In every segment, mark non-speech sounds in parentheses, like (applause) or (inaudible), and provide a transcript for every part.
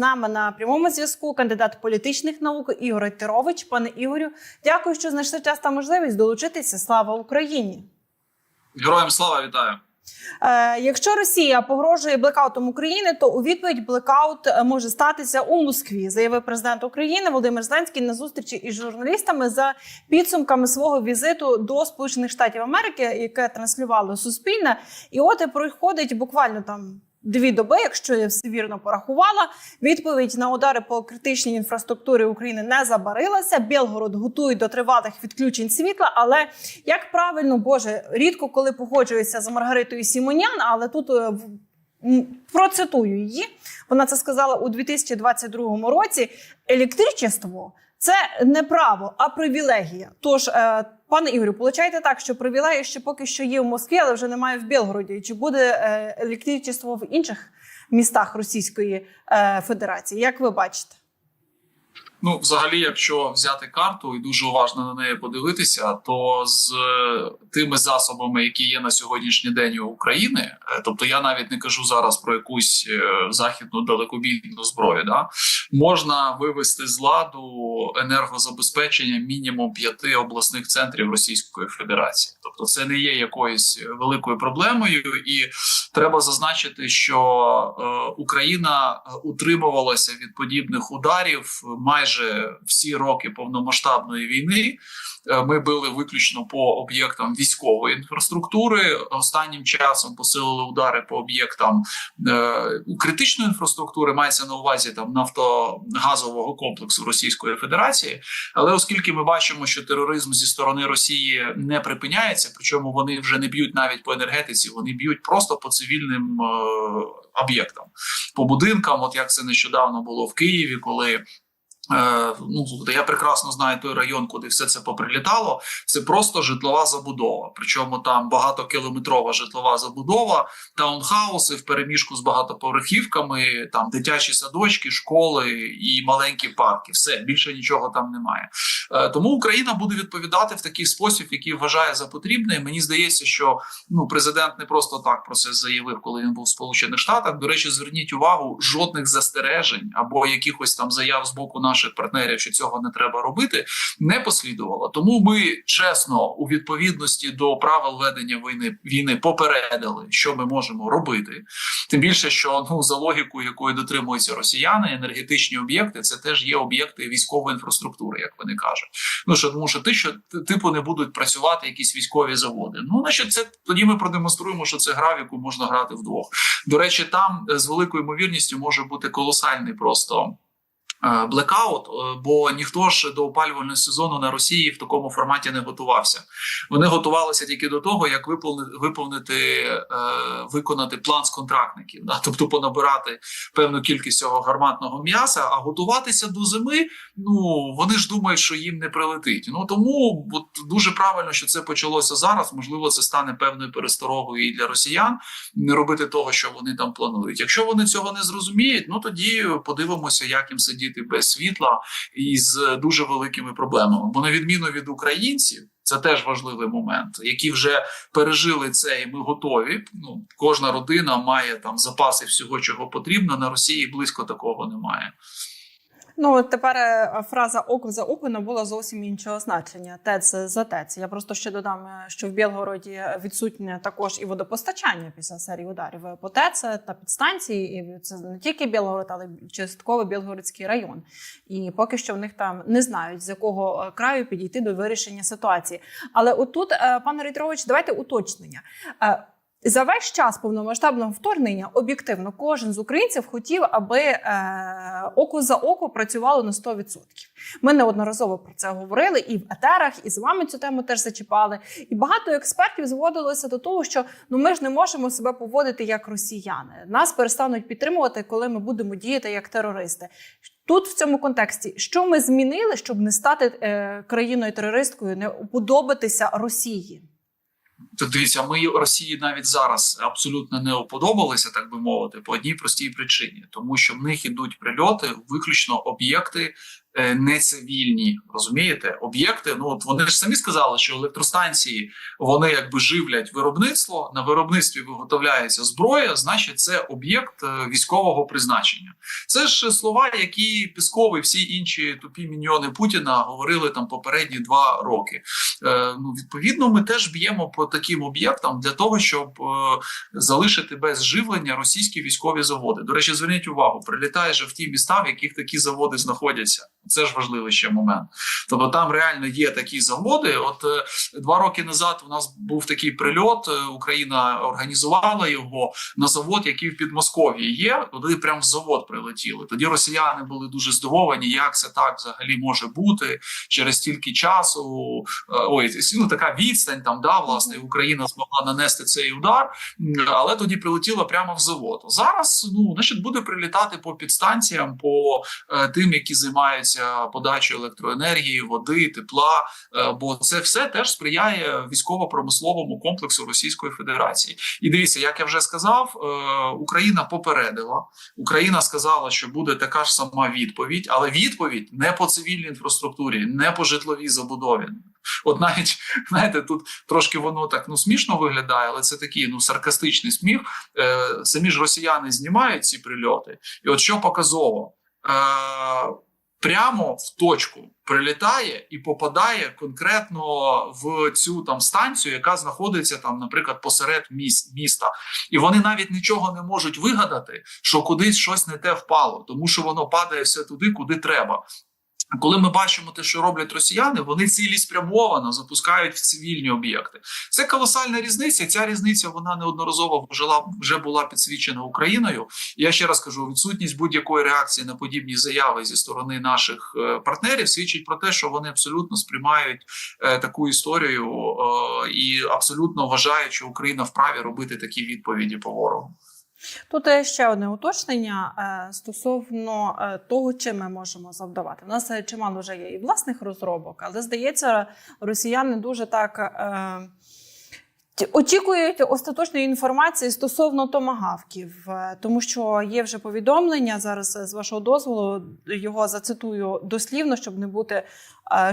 нами на прямому зв'язку кандидат політичних наук Ігор Тирович. Пане Ігорю, дякую, що знайшли час та можливість долучитися. Слава Україні! Героям слава вітаю. Е, якщо Росія погрожує блекаутом України, то у відповідь блекаут е, може статися у Москві, заявив президент України Володимир Зеленський на зустрічі із журналістами за підсумками свого візиту до Сполучених Штатів Америки, яке транслювало Суспільне. І от і проходить буквально там. Дві доби, якщо я все вірно порахувала, відповідь на удари по критичній інфраструктурі України не забарилася. Білгород готують до тривалих відключень світла. Але як правильно, боже, рідко коли погоджуюся з Маргаритою Сімонян, але тут е, процитую її. Вона це сказала у 2022 році. Електричество це не право, а привілегія. Тож, е, пане Ігорю, получаєте так, що привілеї ще поки що є в Москві, але вже немає в Білгороді. Чи буде е, електричество в інших містах Російської е, Федерації? Як ви бачите? Ну, взагалі, якщо взяти карту і дуже уважно на неї подивитися, то з е, тими засобами, які є на сьогоднішній день у України, е, тобто я навіть не кажу зараз про якусь е, західну далекобійну зброю, да можна вивести з ладу енергозабезпечення мінімум п'яти обласних центрів Російської Федерації. Тобто, це не є якоюсь великою проблемою, і треба зазначити, що Україна утримувалася від подібних ударів майже всі роки повномасштабної війни. Е, Ми били виключно по об'єктам військової інфраструктури. Останнім часом посилили удари по об'єктам е, критичної інфраструктури. Мається на увазі там нафтогазового комплексу Російської Федерації. Але оскільки ми бачимо, що тероризм зі сторони Росії не припиняється, причому вони вже не б'ють навіть по енергетиці, вони б'ють просто по цивільним е, об'єктам, по будинкам. От як це нещодавно було в Києві, коли. Е, ну, я прекрасно знаю той район, куди все це поприлітало. Це просто житлова забудова. Причому там багатокілометрова житлова забудова, таунхауси в переміжку з багатоповерхівками, там дитячі садочки, школи і маленькі парки. Все більше нічого там немає. Е, тому Україна буде відповідати в такий спосіб, який вважає за потрібне. Мені здається, що ну президент не просто так про це заявив, коли він був в Сполучених Штатах. До речі, зверніть увагу, жодних застережень або якихось там заяв з боку наших партнерів, що цього не треба робити, не послідувало. Тому ми чесно, у відповідності до правил ведення війни війни попередили, що ми можемо робити. Тим більше, що ну за логікою, якої дотримуються росіяни, енергетичні об'єкти це теж є об'єкти військової інфраструктури, як вони кажуть. Ну що тому, що ти що типу не будуть працювати якісь військові заводи. Ну значить, це тоді ми продемонструємо, що це гра, в яку можна грати вдвох. До речі, там е, з великою ймовірністю може бути колосальний просто. Е, Блекаут, е, бо ніхто ж до опалювального сезону на Росії в такому форматі не готувався. Вони готувалися тільки до того, як виповнити, виповнити е, виконати план з контрактників, тобто понабирати певну кількість цього гарматного м'яса, а готуватися до зими. Ну вони ж думають, що їм не прилетить. Ну тому от, дуже правильно, що це почалося зараз. Можливо, це стане певною пересторогою і для росіян не робити того, що вони там планують. Якщо вони цього не зрозуміють, ну тоді подивимося, як їм сидіти без світла і з дуже великими проблемами. Бо на відміну від українців. Це теж важливий момент, які вже пережили це, і ми готові. Ну кожна родина має там запаси всього, чого потрібно. На Росії близько такого немає. Ну тепер е, фраза око за око набула зовсім іншого значення. Тец за тец. Я просто ще додам, е, що в Білгороді відсутнє також і водопостачання після серії ударів по ТЕЦ та підстанції. І це не тільки Білгород, але й частково Білгородський район. І поки що в них там не знають з якого е, краю підійти до вирішення ситуації. Але отут, е, пане Рейтрович, давайте уточнення. За весь час повномасштабного вторгнення об'єктивно кожен з українців хотів, аби е, око за око працювало на 100%. Ми неодноразово про це говорили і в етерах, і з вами цю тему теж зачіпали. І багато експертів зводилося до того, що ну ми ж не можемо себе поводити як росіяни. Нас перестануть підтримувати, коли ми будемо діяти як терористи. Тут в цьому контексті, що ми змінили, щоб не стати е, країною терористкою, не уподобатися Росії. Так дивіться, ми Росії навіть зараз абсолютно не уподобалися, так би мовити, по одній простій причині, тому що в них ідуть прильоти виключно об'єкти не цивільні, розумієте, об'єкти. Ну от вони ж самі сказали, що електростанції вони якби живлять виробництво. На виробництві виготовляється зброя, значить, це об'єкт е, військового призначення. Це ж слова, які Пісков і всі інші тупі міньйони Путіна говорили там попередні два роки. Е, ну відповідно, ми теж б'ємо по таким об'єктам для того, щоб е, залишити без живлення російські військові заводи. До речі, зверніть увагу, прилітає же в ті міста, в яких такі заводи знаходяться. Це ж важливий ще момент. Тобто там реально є такі заводи. От е, два роки назад у нас був такий прильот. е, Україна організувала його на завод, який в Підмосков'ї є. Туди прямо в завод прилетіли. Тоді росіяни були дуже здивовані, як це так взагалі може бути через стільки часу. Е, Ой, ну така відстань там, да, власне, Україна змогла нанести цей удар, але тоді прилетіла прямо в завод. Зараз ну значить буде прилітати по підстанціям, по тим, які займаються подачею електроенергії, води, тепла. Е, бо це все теж сприяє військово-промисловому комплексу Російської Федерації. І дивіться, як я вже сказав, е, Україна попередила. Україна сказала, що буде така ж сама відповідь, але відповідь не по цивільній інфраструктурі, не по житловій забудові. От навіть знаєте, тут трошки воно так ну смішно виглядає, але це такий ну саркастичний сміх. Е, самі ж росіяни знімають ці прильоти, і от що показово. Е, Прямо в точку прилітає і попадає конкретно в цю там станцію, яка знаходиться там, наприклад, посеред міс- міста, і вони навіть нічого не можуть вигадати, що кудись щось не те впало, тому що воно падає все туди, куди треба. Коли ми бачимо те, що роблять росіяни, вони цілеспрямовано запускають в цивільні об'єкти. Це колосальна різниця. Ця різниця вона неодноразово вжила, вже була підсвічена Україною. Я ще раз кажу: відсутність будь-якої реакції на подібні заяви зі сторони наших е, партнерів свідчить про те, що вони абсолютно сприймають е, таку історію е, і абсолютно вважають, що Україна вправі робити такі відповіді по ворогу. Тут є ще одне уточнення е, стосовно е, того, чим ми можемо завдавати. У нас е, чимало вже є і власних розробок, але здається, росіяни дуже так. Очікують остаточної інформації стосовно томагавків, тому що є вже повідомлення зараз з вашого дозволу. Його зацитую дослівно, щоб не бути,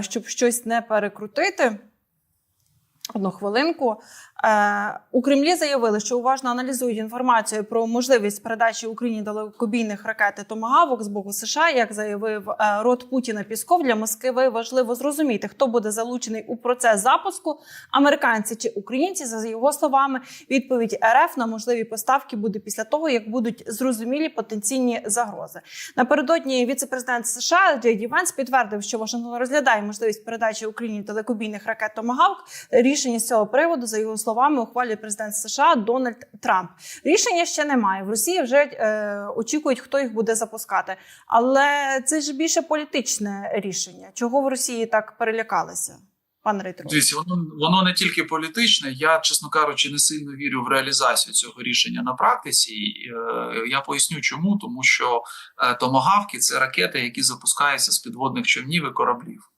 щоб щось не перекрутити. Одну хвилинку. Е, у Кремлі заявили, що уважно аналізують інформацію про можливість передачі Україні далекобійних ракет «Томагавок» з боку США. Як заявив е, рот Путіна Пісков, для Москви важливо зрозуміти, хто буде залучений у процес запуску, американці чи українці. За його словами, відповідь РФ на можливі поставки буде після того, як будуть зрозумілі потенційні загрози. Напередодні віце-президент США Джей Ді Венс підтвердив, що Вашингтон розглядає можливість передачі Україні далекобійних ракет «Томагавк». Рішення з цього приводу, за його словами, ухвалює президент США Дональд Трамп. Рішення ще немає. В Росії вже е, очікують, хто їх буде запускати. Але це ж більше політичне рішення. Чого в Росії так перелякалися? Пане Рейтеров? Дивіться, воно воно не тільки політичне. Я, чесно кажучи, не сильно вірю в реалізацію цього рішення на практиці. Е, Я поясню, чому тому, що е, томагавки це ракети, які запускаються з підводних човнів і кораблів.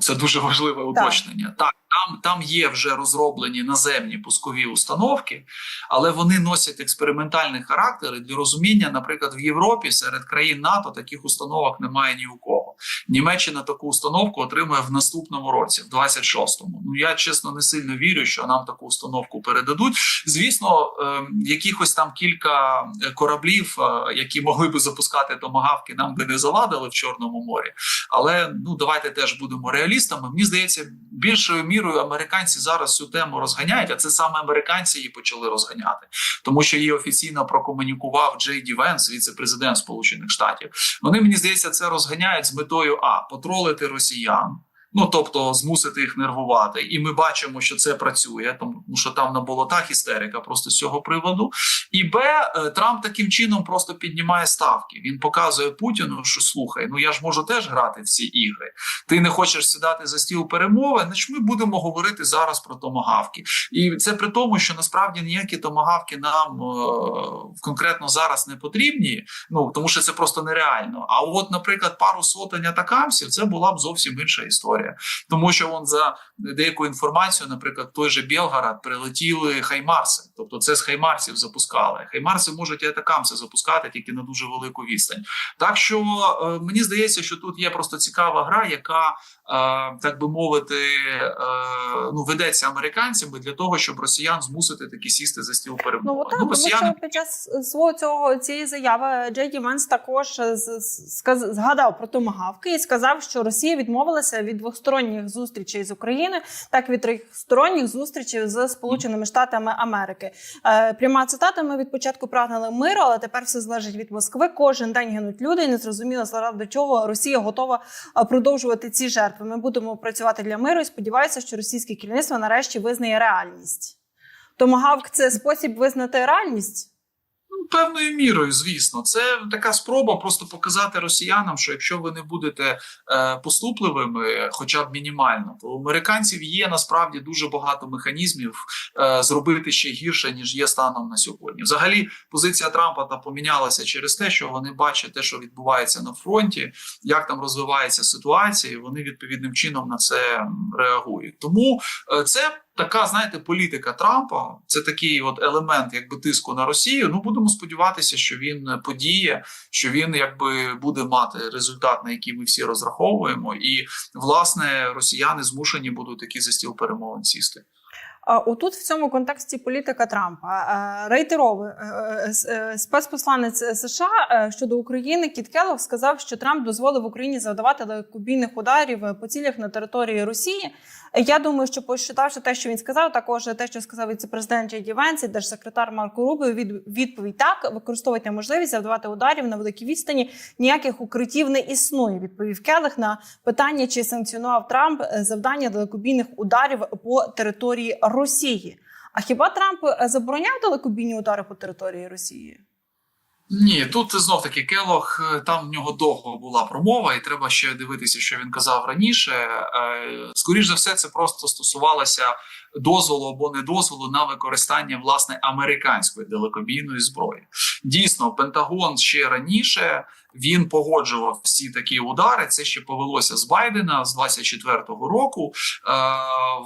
Це дуже важливе уточнення. Так, там, там є вже розроблені наземні пускові установки, але вони носять експериментальний характер. І для розуміння, наприклад, в Європі серед країн НАТО таких установок немає ні у кого. Німеччина таку установку отримує в наступному році, в 26-му. Ну я чесно не сильно вірю, що нам таку установку передадуть. Звісно, е, якихось там кілька е, кораблів, е, які могли би запускати томагавки, нам би не завадили в Чорному морі. Але ну давайте теж будемо реалістами. Мені здається, більшою мірою американці зараз цю тему розганяють, а це саме американці її почали розганяти, тому що її офіційно прокомунікував Джей Ді Венс, віце-президент Сполучених Штатів. Вони мені здається, це розганяють з метою а потролити росіян. Ну тобто змусити їх нервувати, і ми бачимо, що це працює, тому що там на болотах істерика просто з цього приводу. І Б, е, Трамп таким чином просто піднімає ставки. Він показує Путіну, що слухай, ну я ж можу теж грати в ці ігри. Ти не хочеш сідати за стіл перемови, значить ми будемо говорити зараз про томагавки. І це при тому, що насправді ніякі томагавки нам е, конкретно зараз не потрібні. Ну тому що це просто нереально. А от, наприклад, пару сотень атакамсів це була б зовсім інша історія. Історія, тому що вон за деяку інформацію, наприклад, той же Білгород прилетіли Хаймарси, тобто це з Хаймарсів запускали. Хаймарси можуть і атакамси запускати тільки на дуже велику відстань. Так що е, мені здається, що тут є просто цікава гра, яка так би мовити, е, ну ведеться американцями для того, щоб росіян змусити таки сісти за стіл Ну перемовин. от так, тому що під час свого цього цієї заяви Джей Ді Венс також сказ- згадав про томагавки і сказав, що Росія відмовилася від двосторонніх зустрічей з України, так від тристоронніх зустрічей з Сполученими Штатами Америки. Е, Пряма цитата: ми від початку прагнули миру, але тепер все залежить від Москви. Кожен день гинуть люди, і не зрозуміло заради чого Росія готова е, продовжувати ці жертви. Ми будемо працювати для миру і сподіваюся, що російське керівництво нарешті визнає реальність. Томагавк це спосіб визнати реальність. Певною мірою, звісно, це така спроба просто показати росіянам, що якщо ви не будете е, поступливими, хоча б мінімально, то у американців є насправді дуже багато механізмів е, зробити ще гірше ніж є станом на сьогодні. Взагалі, позиція Трампа та помінялася через те, що вони бачать те, що відбувається на фронті, як там розвивається ситуація, і вони відповідним чином на це реагують. Тому е, це така, знаєте, політика Трампа. Це такий от елемент, якби тиску на Росію. Ну будемо сподіватися, що він подіє, що він якби буде мати результат, на який ми всі розраховуємо, і власне росіяни змушені будуть такі за стіл перемовин сісти. Отут в цьому контексті політика Трампа е, рейтеровий е, с- е, спецпосланець США щодо України Кіт Келлог сказав, що Трамп дозволив Україні завдавати далекобійних ударів по цілях на території Росії. Я думаю, що почитавши те, що він сказав, також те, що сказав віцепрезидент Джей Ді Венс держсекретар Марко Рубіо, від відповідь так використовуйте можливість завдавати ударів на великій відстані. Ніяких укриттів не існує. Відповів Келлих на питання, чи санкціонував Трамп завдання далекобійних ударів по території Росії. А хіба Трамп е, забороняв далекобійні удари по території Росії? Ні, тут знов таки Келох, е, там в нього довго була промова, і треба ще дивитися, що він казав раніше. Скоріше за все, це просто стосувалося дозволу або не дозволу на використання власне американської далекобійної зброї. Дійсно, Пентагон ще раніше він погоджував всі такі удари. Це ще повелося з Байдена з 24-го року. Е,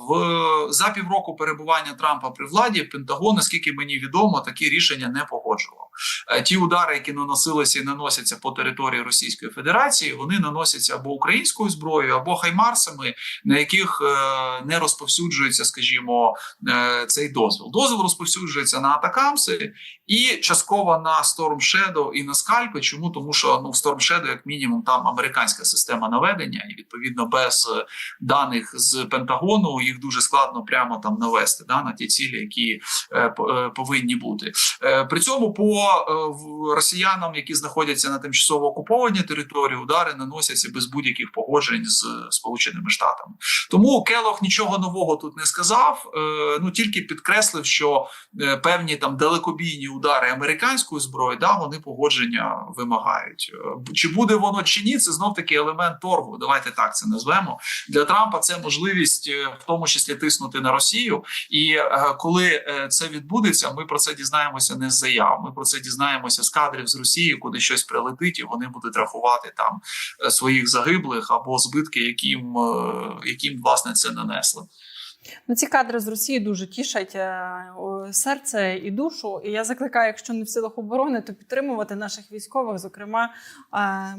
В за півроку перебування Трампа при владі Пентагон, наскільки мені відомо, такі рішення не погоджував. Е, Ті удари, які наносилися і наносяться по території Російської Федерації, вони наносяться або українською зброєю, або хаймарсами, на яких е, не розповсюджується, скажімо, е, цей дозвіл. Дозвіл розповсюджується на атакамси і частково на Storm Shadow і на скальпи. Чому тому, що ну в Storm Shadow, як мінімум, там американська система наведення, і відповідно без е, даних з Пентагону їх дуже складно прямо там навести да, на ті цілі, які е, е, повинні бути. Е, При цьому по е, росіянам, які знаходяться на тимчасово окупованій території, удари наносяться без будь-яких погоджень з Сполученими Штатами. Тому Келох нічого нового тут не сказав. Е, Ну тільки підкреслив, що е, певні там далекобійні удари американської зброї, да, вони погодження вимагають. Е, Чи буде воно чи ні, це знов таки елемент торгу. Давайте так це назвемо. Для Трампа це можливість, в тому числі тиснути на Росію. І коли це відбудеться, ми про це дізнаємося не з заяв. Ми про це дізнаємося з кадрів з Росії, куди щось прилетить, і вони будуть рахувати там своїх загиблих або збитки, яким, яким власне це нанесли. Ну, ці кадри з Росії дуже тішать е, серце і душу. І я закликаю, якщо не в силах оборони, то підтримувати наших військових. Зокрема, е,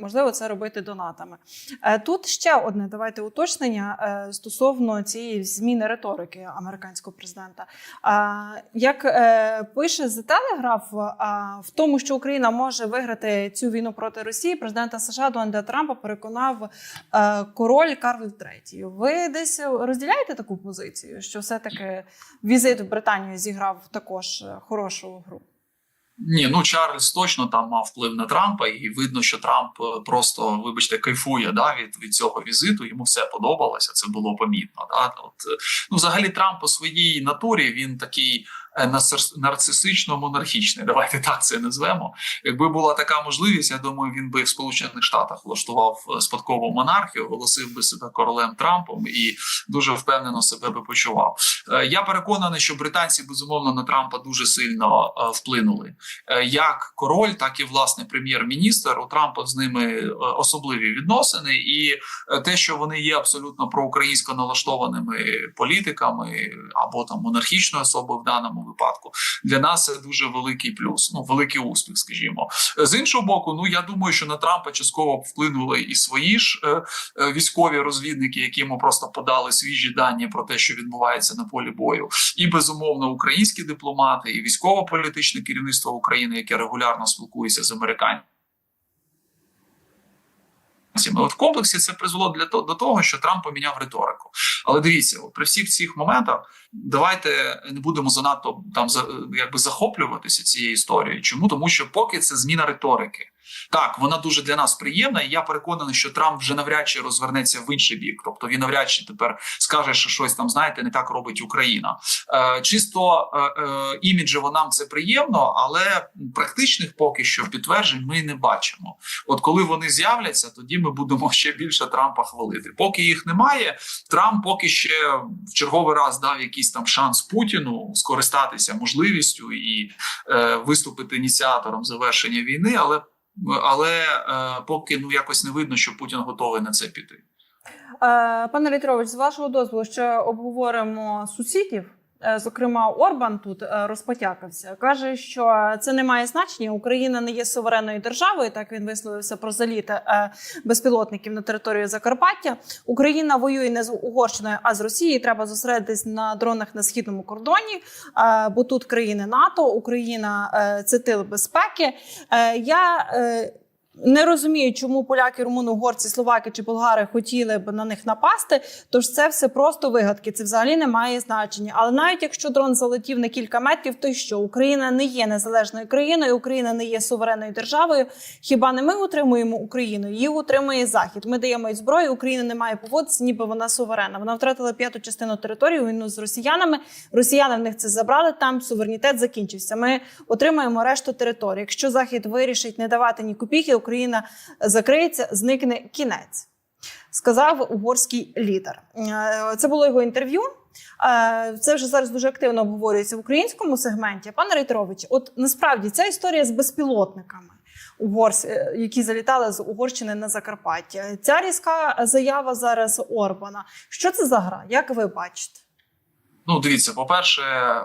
можливо, це робити донатами. Е, Тут ще одне давайте уточнення стосовно цієї зміни риторики американського президента. Як пише The Telegraph, в тому, що Україна може виграти цю війну проти Росії, президента США Дональда Трампа переконав король Карл III. Ви десь розділяєте таку позицію, що все-таки візит в Британію зіграв також е, хорошу гру? Ні, ну Чарльз точно там мав вплив на Трампа, і видно, що Трамп е, просто, вибачте, кайфує да, від, від цього візиту. Йому все подобалося, це було помітно. Да? От, е, ну, взагалі, Трамп по своїй натурі він такий е, нарцис- нарцисично-монархічний. Давайте так це назвемо. Якби була така можливість, я думаю, він би в Сполучених Штатах влаштував е, спадкову монархію, оголосив би себе королем Трампом і дуже впевнено себе би почував. Е, Я переконаний, що британці безумовно на Трампа дуже сильно вплинули. Як король, так і власне прем'єр-міністр. У Трампа з ними особливі відносини, і те, що вони є абсолютно проукраїнсько налаштованими політиками або там монархічною особою в даному випадку, для нас це дуже великий плюс. Ну великий успіх, скажімо. З іншого боку, ну я думаю, що на Трампа частково вплинули і свої ж е, е, військові розвідники, які йому просто подали свіжі дані про те, що відбувається на полі бою, і безумовно українські дипломати, і військово-політичне керівництво України, яке регулярно спілкується з американцями. От в комплексі це призвело для того до того, що Трамп поміняв риторику. Але дивіться, при всіх цих моментах давайте не будемо занадто там якби захоплюватися цією історією. Чому тому, що поки це зміна риторики. Так, вона дуже для нас приємна, і я переконаний, що Трамп вже навряд чи розвернеться в інший бік. Тобто він навряд чи тепер скаже, що щось там знаєте, не так робить Україна. Е, чисто е, е, іміджево нам це приємно, але практичних поки що підтверджень ми не бачимо. От коли вони з'являться, тоді ми будемо ще більше Трампа хвалити. Поки їх немає, Трамп поки ще в черговий раз дав якийсь там шанс Путіну скористатися можливістю і е, виступити ініціатором завершення війни, але але е, поки ну якось не видно, що Путін готовий на це піти. Е, Пане Літрович, з вашого дозволу ще обговоримо сусідів. Е, Зокрема, Орбан тут е, розпотякався. каже, що це не має значення. Україна не є суверенною державою. Так він висловився про заліт е, безпілотників на територію Закарпаття. Україна воює не з Угорщиною, а з Росією. Треба зосередитись на дронах на східному кордоні, бо тут країни НАТО, Україна це тил безпеки. Я не розумію, чому поляки, румуни, угорці, словаки чи болгари хотіли б на них напасти. Тож це все просто вигадки. Це взагалі не має значення. Але навіть якщо дрон залетів на кілька метрів, то й що Україна не є незалежною країною, Україна не є суверенною державою. Хіба не ми утримуємо Україну? Її утримує Захід. Ми даємо їй зброю. Україна не має поводитися, ніби вона суверенна. Вона втратила п'яту частину території війну з росіянами. Росіяни в них це забрали. Там суверенітет закінчився. Ми отримаємо решту території. Якщо Захід вирішить не давати ні копійки, Україна закриється, зникне кінець. Сказав угорський лідер. Е, Це було його інтерв'ю. Е, Це вже зараз дуже активно обговорюється в українському сегменті. Пане Рейтерович, от насправді ця історія з безпілотниками. Угорсь, е, які залітали з Угорщини на Закарпаття. Ця різка заява зараз Орбана. Що це за гра? Як ви бачите? Ну, дивіться, по-перше,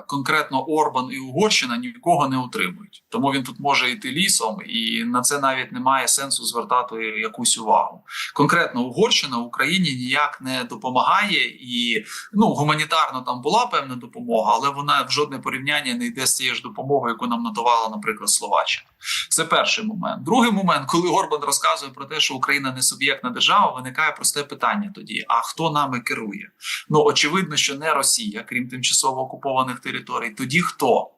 конкретно Орбан і Угорщина нікого не утримують, тому він тут може йти лісом, і на це навіть немає сенсу звертати якусь увагу. Конкретно Угорщина Україні ніяк не допомагає, і ну гуманітарно там була певна допомога, але вона в жодне порівняння не йде з тією ж допомогою, яку нам надавала, наприклад, Словаччина. Це перший момент. Другий момент, коли Орбан розказує про те, що Україна не суб'єктна держава, виникає просте питання тоді: а хто нами керує? Ну очевидно, що не Росія, крім тимчасово окупованих територій. Тоді хто?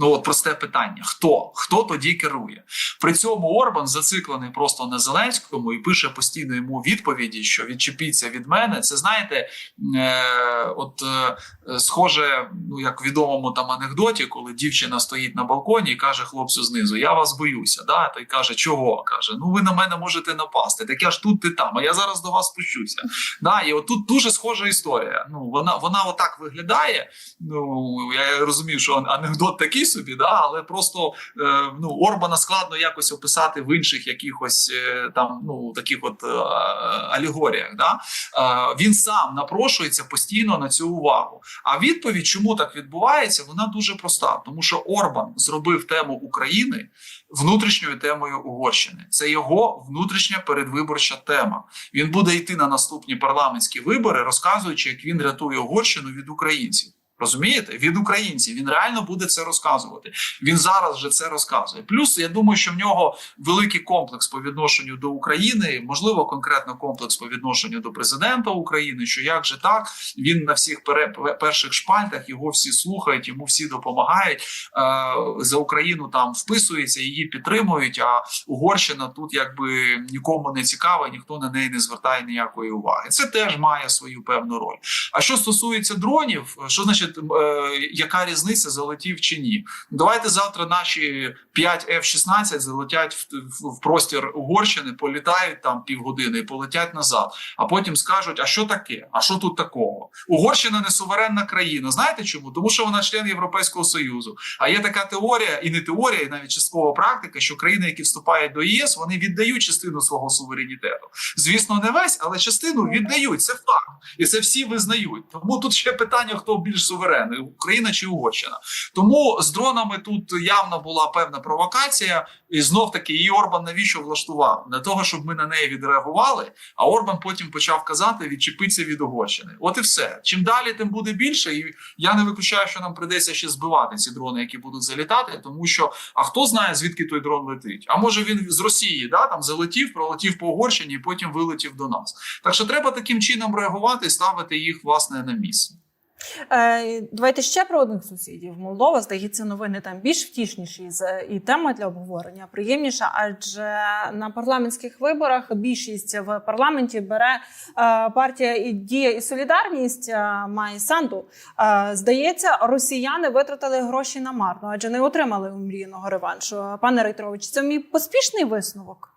Ну от просте питання: хто? Хто тоді керує? При цьому Орбан зациклений просто на Зеленському і пише постійно йому відповіді, що відчепіться від мене. Це знаєте, е, от е, схоже, ну як в відомому там анекдоті, коли дівчина стоїть на балконі і каже хлопцю знизу: Я вас боюся. Да? Той каже, чого? каже: Ну ви на мене можете напасти. Так я ж тут ти там, а я зараз до вас спущуся. Да, і отут дуже схожа історія. Ну вона вона отак виглядає. Ну я розумію, що анекдот такий собі, да, але просто е, ну Орбана складно якось описати в інших якихось е, там ну таких от е, алегоріях. Да? Е, він сам напрошується постійно на цю увагу. А відповідь, чому так відбувається, вона дуже проста, тому що Орбан зробив тему України внутрішньою темою Угорщини. Це його внутрішня передвиборча тема. Він буде йти на наступні парламентські вибори, розказуючи, як він рятує Угорщину від українців. Розумієте, від українців він реально буде це розказувати. Він зараз вже це розказує. Плюс я думаю, що в нього великий комплекс по відношенню до України, можливо, конкретно комплекс по відношенню до президента України. Що як же так він на всіх пере, перших шпальтах його всі слухають, йому всі допомагають. Е, за Україну там вписується, її підтримують. А Угорщина тут якби нікому не цікава, ніхто на неї не звертає ніякої уваги. Це теж має свою певну роль. А що стосується дронів, що значить? Значить, е, яка різниця залетів чи ні. Давайте завтра наші 5 F-16 залетять в, в, в простір Угорщини, політають там півгодини і полетять назад. А потім скажуть: а що таке? А що тут такого? Угорщина не суверенна країна. Знаєте чому? Тому що вона член Європейського союзу. А є така теорія, і не теорія, і навіть часткова практика, що країни, які вступають до ЄС, вони віддають частину свого суверенітету. Звісно, не весь, але частину віддають. Це факт, і це всі визнають. Тому тут ще питання: хто більш суверенний Україна чи Угорщина. Тому з дронами тут явно була певна провокація, і знов таки її Орбан навіщо влаштував? Для того, щоб ми на неї відреагували. А Орбан потім почав казати відчепитися від Угорщини. От і все. Чим далі, тим буде більше. І я не виключаю, що нам прийдеться ще збивати ці дрони, які будуть залітати, тому що а хто знає звідки той дрон летить? А може він з Росії да там залетів, пролетів по Угорщині і потім вилетів до нас. Так що треба таким чином реагувати і ставити їх власне на місце. Е, Давайте ще про одних сусідів. Молдова, здається, новини там більш втішніші і тема для обговорення приємніша, адже на парламентських виборах більшість в парламенті бере е, партія і дія і солідарність е, має санду. Здається, росіяни витратили гроші на марно, адже не отримали умріяного реваншу. Пане Рейтрович, це мій поспішний висновок.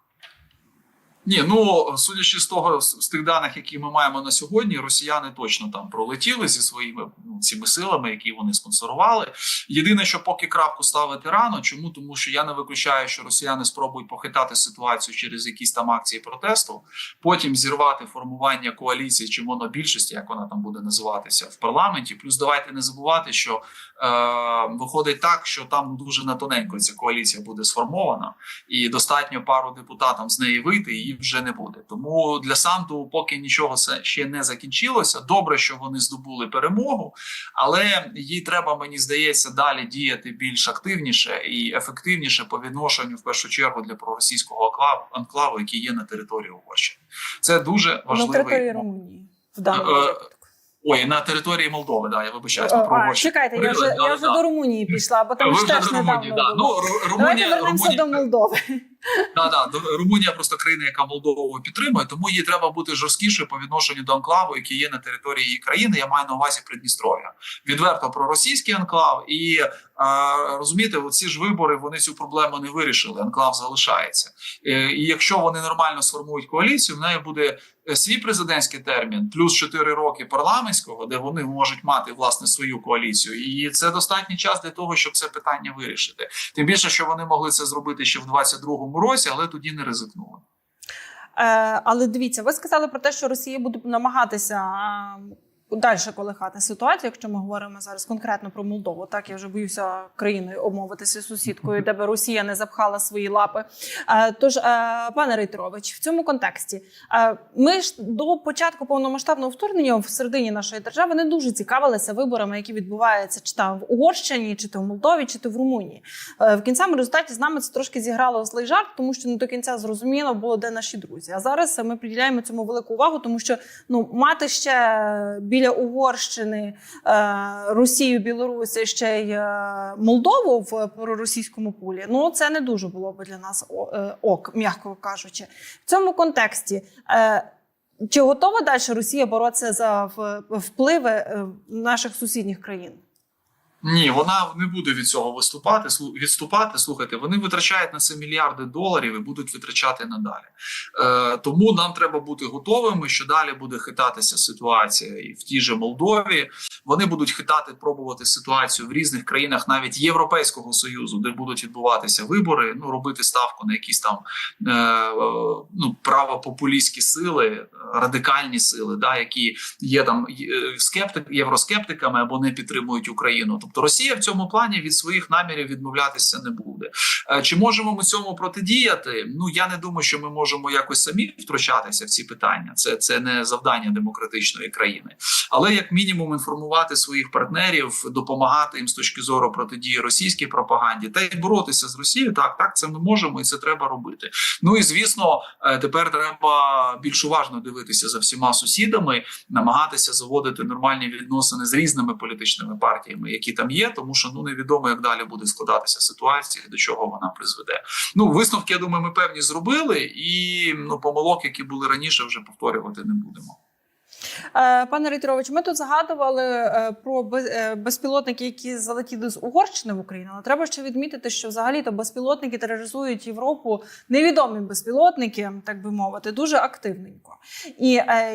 Ні, ну судячи з того, з тих даних, які ми маємо на сьогодні, росіяни точно там пролетіли зі своїми ну, цими силами, які вони спонсорували. Єдине, що поки крапку ставити рано. Чому тому, що я не виключаю, що росіяни спробують похитати ситуацію через якісь там акції протесту, потім зірвати формування коаліції чи монобільшості, як вона там буде називатися в парламенті. Плюс давайте не забувати, що е, виходить так, що там дуже на тоненько ця коаліція буде сформована, і достатньо пару депутатам з неї вийти, і її вже не буде. Тому для Санду поки нічого це ще не закінчилося. Добре, що вони здобули перемогу, але їй треба, мені здається, далі діяти більш активніше і ефективніше по відношенню в першу чергу для проросійського анклаву, анклаву, який є на території Угорщини. Це дуже На важливий території ну, Румунії. В даному Е, випадку. Ой, на території Молдови, да, я вибачаюсь. Ми про а, Угорщину чекайте, я вже, я вже да. до Румунії пішла, бо там ж теж недавно да. Ну, Ру- Давайте вернемося Румунія, до Молдови. Да, да, Румунія просто країна, яка Молдову підтримує, тому їй треба бути жорсткішою по відношенню до анклаву, який є на території її країни. Я маю на увазі Придністров'я. Відверто проросійський анклав. І е, розумієте, оці ж вибори вони цю проблему не вирішили. Анклав залишається. Е, і якщо вони нормально сформують коаліцію, в неї буде е, свій президентський термін, плюс 4 роки парламентського, де вони можуть мати власне свою коаліцію. І це достатній час для того, щоб це питання вирішити. Тим більше, що вони могли це зробити ще в 22-му році, але тоді не ризикнули. Е, але дивіться, ви сказали про те, що Росія буде намагатися далі колихати ситуацію, якщо ми говоримо зараз конкретно про Молдову. Так я вже боюся країною обмовитися сусідкою, (laughs) де би Росія не запхала свої лапи. Е, тож, е, пане Рейтерович, в цьому контексті е, ми ж до початку повномасштабного вторгнення в середині нашої держави не дуже цікавилися виборами, які відбуваються чи там в Угорщині, чи то в Молдові, чи то в Румунії. В кінцевому результаті з нами це трошки зіграло злий жарт, тому що не до кінця зрозуміло було, де наші друзі. А зараз ми приділяємо цьому велику увагу, тому що ну мати ще біля Угорщини е, Росію, Білорусь, ще й е, Молдову в проросійському пулі. Ну це не дуже було би для нас е, ок, м'яко кажучи. В цьому контексті. Е, чи готова далі Росія боротися за впливи е, наших сусідніх країн? Ні, вона не буде від цього виступати. відступати. Слухайте, вони витрачають на це мільярди доларів і будуть витрачати надалі. Е, тому нам треба бути готовими, що далі буде хитатися ситуація і в тій же Молдові. Вони будуть хитати, пробувати ситуацію в різних країнах, навіть Європейського союзу, де будуть відбуватися вибори. Ну робити ставку на якісь там е, е, ну правопопулістські сили, радикальні сили, да, які є там е, скептик, євроскептиками або не підтримують Україну. Тобто Росія в цьому плані від своїх намірів відмовлятися не буде. Е, Чи можемо ми цьому протидіяти? Ну я не думаю, що ми можемо якось самі втручатися в ці питання. Це, це не завдання демократичної країни. Але як мінімум інформувати своїх партнерів, допомагати їм з точки зору протидії російській пропаганді та й боротися з Росією. Так, так, це ми можемо і це треба робити. Ну і звісно, е, тепер треба більш уважно дивитися за всіма сусідами, намагатися заводити нормальні відносини з різними політичними партіями, які там є, тому що ну невідомо, як далі буде складатися ситуація, до чого вона призведе. Ну висновки, я думаю, ми певні зробили, і ну помилок, які були раніше, вже повторювати не будемо. Е, Пане Рейтерович, ми тут згадували е, про е, безпілотники, які залетіли з Угорщини в Україну. Але треба ще відмітити, що взагалі-то безпілотники тероризують Європу. Невідомі безпілотники, так би мовити, дуже активненько. І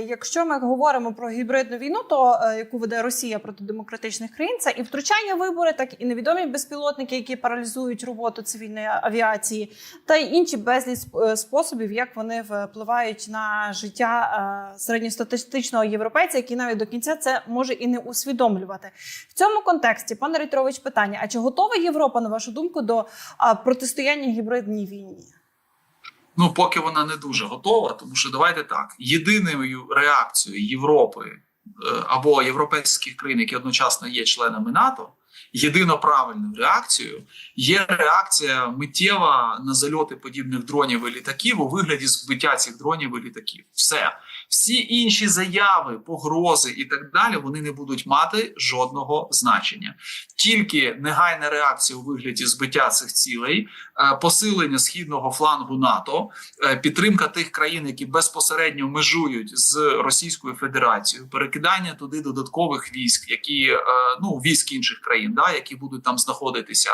якщо ми говоримо про гібридну війну, то яку веде Росія проти демократичних країн, це і втручання вибори, так і невідомі безпілотники, які паралізують роботу цивільної авіації, та й інші безліч способів, як вони впливають на життя е, середньостатистичного європейця, який навіть до кінця це може і не усвідомлювати. В цьому контексті, пане Рейтерович, питання: а чи готова Європа, на вашу думку, до протистояння гібридній війні? Ну, поки вона не дуже готова, тому що давайте так: єдиною реакцією Європи е, або європейських країн, які одночасно є членами НАТО, єдино правильною реакцією є реакція миттєва на зальоти подібних дронів і літаків у вигляді збиття цих дронів і літаків. Все. Всі інші заяви, погрози і так далі, вони не будуть мати жодного значення. Тільки негайна реакція у вигляді збиття цих цілей, е, посилення східного флангу НАТО, е, підтримка тих країн, які безпосередньо межують з Російською Федерацією, перекидання туди додаткових військ, які е, ну військ інших країн, да, які будуть там знаходитися,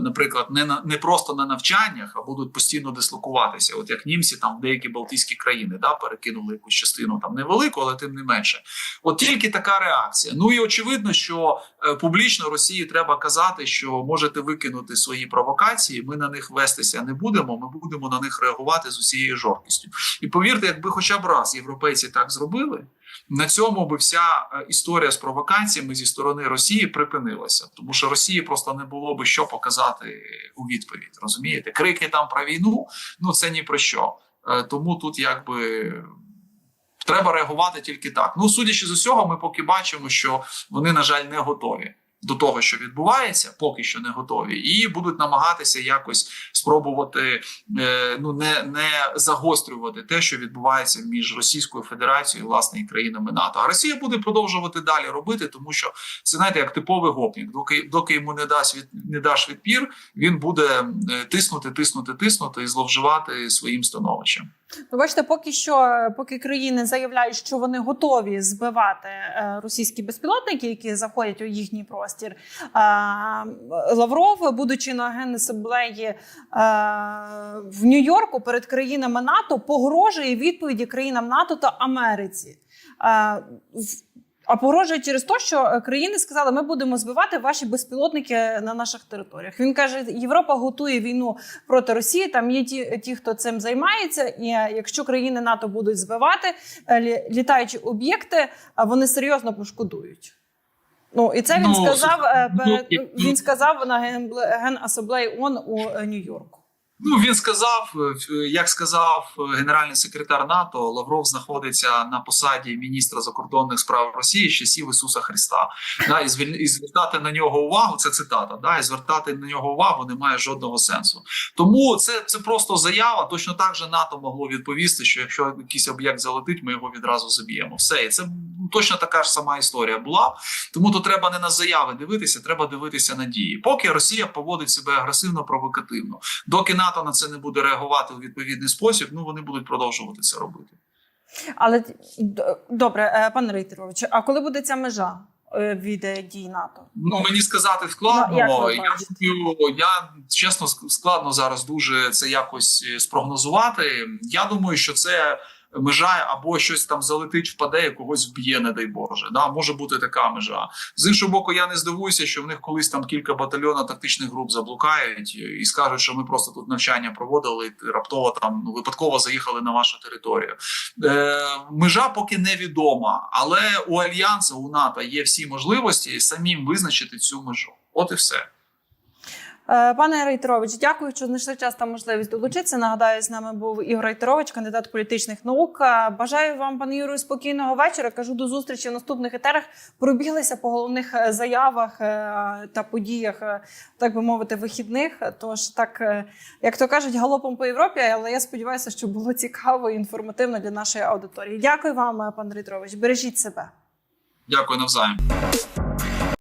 наприклад, не на не просто на навчаннях, а будуть постійно дислокуватися. От як німці там деякі Балтійські країни да, перекинули якусь частину там невелику, але тим не менше. От тільки така реакція. Ну і очевидно, що е, публічно Росії треба казати, що можете викинути свої провокації. Ми на них вестися не будемо. Ми будемо на них реагувати з усією жорсткістю. І повірте, якби хоча б раз європейці так зробили. На цьому би вся е, історія з провокаціями зі сторони Росії припинилася, тому що Росії просто не було би що показати у відповідь. Розумієте, крики там про війну, ну це ні про що. Е, Тому тут якби треба реагувати тільки так. Ну, судячи з усього, ми поки бачимо, що вони, на жаль, не готові до того, що відбувається, поки що не готові, і будуть намагатися якось спробувати е, ну не, не загострювати те, що відбувається між Російською Федерацією власне і країнами НАТО. А Росія буде продовжувати далі робити, тому що це знаєте, як типовий гопнік. Доки доки йому не дасть від не даш відпір, він буде е, тиснути, тиснути, тиснути і зловживати своїм становищем. Ну, бачите, поки що, поки країни заявляють, що вони готові збивати е, російські безпілотники, які заходять у їхній простір. Е, Лавров, будучи на генасамблеї е, в Нью-Йорку перед країнами НАТО, погрожує відповіді країнам НАТО та Америці. Е, а погрожує через те, що е, країни сказали, ми будемо збивати ваші безпілотники на наших територіях. Він каже, Європа готує війну проти Росії. Там є ті, ті хто цим займається. І е, якщо країни НАТО будуть збивати е, літаючі об'єкти, вони серйозно пошкодують. Ну і це він Ну, сказав е, ну, перед і- він сказав на Ген- генасамблеї ООН у е, Нью-Йорку. Ну він сказав, е, як сказав е, генеральний секретар НАТО, Лавров знаходиться на посаді міністра закордонних справ Росії з часів Ісуса Христа. Да, і звіль- і звертати на нього увагу, це цитата. Да, і звертати на нього увагу немає жодного сенсу. Тому це, це просто заява. Точно так же НАТО могло відповісти, що якщо якийсь об'єкт залетить, ми його відразу заб'ємо. Все, і це точно така ж сама історія була. Тому то треба не на заяви дивитися, треба дивитися на дії. Поки Росія поводить себе агресивно, провокативно, доки НАТО на це не буде реагувати у відповідний спосіб, ну вони будуть продовжувати це робити. Але добре, е, пане Рейтерович, а коли буде ця межа е, від е, дій НАТО? Ну мені сказати складно. Ну, я думаю, я чесно складно зараз дуже це якось спрогнозувати. Я думаю, що це межа або щось там залетить, впаде, і когось вб'є, не дай Боже. Да, може бути така межа. З іншого боку, я не здивуюся, що в них колись там кілька батальйонів тактичних груп заблукають і скажуть, що ми просто тут навчання проводили, і раптово там ну, випадково заїхали на вашу територію. Е, межа поки невідома, але у альянсу у НАТО є всі можливості самим визначити цю межу. От і все. Е, Пане Рейтерович, дякую, що знайшли час та можливість долучитися. Нагадаю, з нами був Ігор Рейтерович, кандидат політичних наук. Е, Бажаю вам, пане Юрію, спокійного вечора. Кажу до зустрічі в наступних етерах. Пробіглися по головних е, заявах та подіях, так би мовити, вихідних. Тож так, як то кажуть, галопом по Європі. Але я сподіваюся, що було цікаво і інформативно для нашої аудиторії. Дякую вам, пане Рейтерович. Бережіть себе. Дякую навзаєм.